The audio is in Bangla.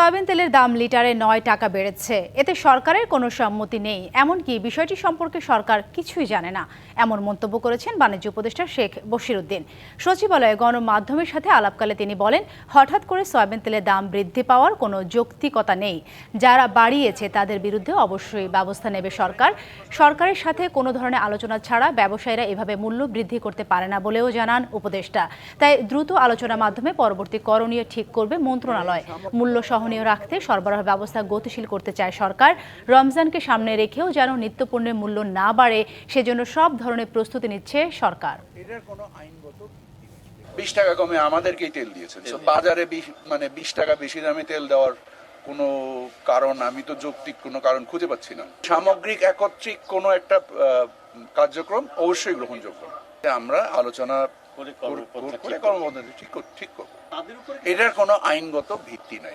সয়াবিন তেলের দাম লিটারে নয় টাকা বেড়েছে। এতে সরকারের কোনো সম্মতি নেই। এমনকি বিষয়টি সম্পর্কে সরকার কিছুই জানে না। এমন মন্তব্য করেছেন বাণিজ্য উপদেষ্টা শেখ বশিরউদ্দিন সচিবালয়ে গণমাধ্যমের সাথে আলাপকালে তিনি বলেন, হঠাৎ করে সয়াবিন তেলের দাম বৃদ্ধি পাওয়ার কোনো যৌক্তিকতা নেই। যারা বাড়িয়েছে তাদের বিরুদ্ধে অবশ্যই ব্যবস্থা নেবে সরকার। সরকারের সাথে কোনো ধরনের আলোচনা ছাড়া ব্যবসায়ীরা এভাবে মূল্য বৃদ্ধি করতে পারে না বলেও জানান উপদেষ্টা। তাই দ্রুত আলোচনার মাধ্যমে পরবর্তী করণীয় ঠিক করবে মন্ত্রণালয়। মূল্য সহনীয় রাখতে সরবরাহ ব্যবস্থা গতিশীল করতে চায় সরকার। রমজানকে সামনে রেখেও যেন নিত্যপণ্যের মূল্য না বাড়ে সেজন্য সব ধরনের প্রস্তুতি নিচ্ছে সরকার। বিশ টাকা কমে আমাদেরকেই তেল দিয়েছেন। বাজারে মানে বিশ টাকা বেশি দামে তেল দেওয়ার কোনো কারণ আমি তো যৌক্তিক কোনো কারণ খুঁজে পাচ্ছি না। সামগ্রিক একত্রিক কোনো একটা কার্যক্রম অবশ্যই গ্রহণযোগ্য। আমরা আলোচনা করে ঠিক কর্মপদ্ধতি ঠিক ঠিক করব। এটার কোনো আইনগত ভিত্তি নাই।